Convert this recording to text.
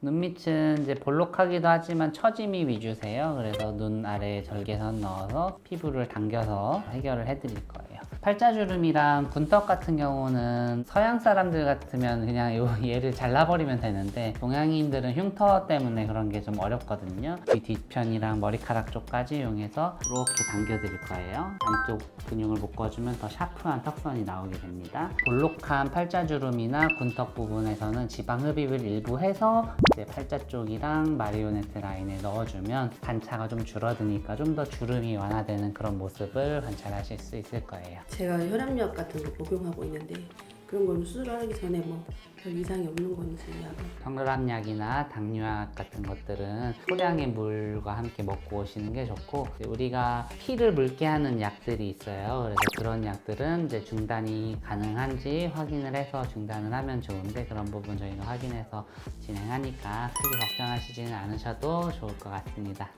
눈 밑은 이제 볼록하기도 하지만 처짐이 위주세요. 그래서 눈 아래에 절개선 넣어서 피부를 당겨서 해결을 해드릴 거예요. 팔자주름이랑 군떡 같은 경우는 서양 사람들 같으면 그냥 요 얘를 잘라버리면 되는데 동양인들은 흉터 때문에 그런 게 좀 어렵거든요. 귀 뒤편이랑 머리카락 쪽까지 이용해서 이렇게 당겨드릴 거예요. 안쪽 근육을 묶어주면 더 샤프한 턱선이 나오게 됩니다. 볼록한 팔자주름이나 군턱 부분에서는 지방 흡입을 일부 해서 이제 팔자 쪽이랑 마리오네트 라인에 넣어주면 반차가 좀 줄어드니까 좀 더 주름이 완화되는 그런 모습을 관찰하실 수 있을 거예요. 제가 혈압약 같은 거 복용하고 있는데 그런 걸 수술하기 전에 뭐 별 이상이 없는 건지 약을 혈압약이나 당뇨약 같은 것들은 소량의 물과 함께 먹고 오시는 게 좋고 우리가 피를 묽게 하는 약들이 있어요. 그래서 그런 약들은 이제 중단이 가능한지 확인을 해서 중단을 하면 좋은데 그런 부분 저희가 확인해서 진행하니까 크게 걱정하시지는 않으셔도 좋을 것 같습니다.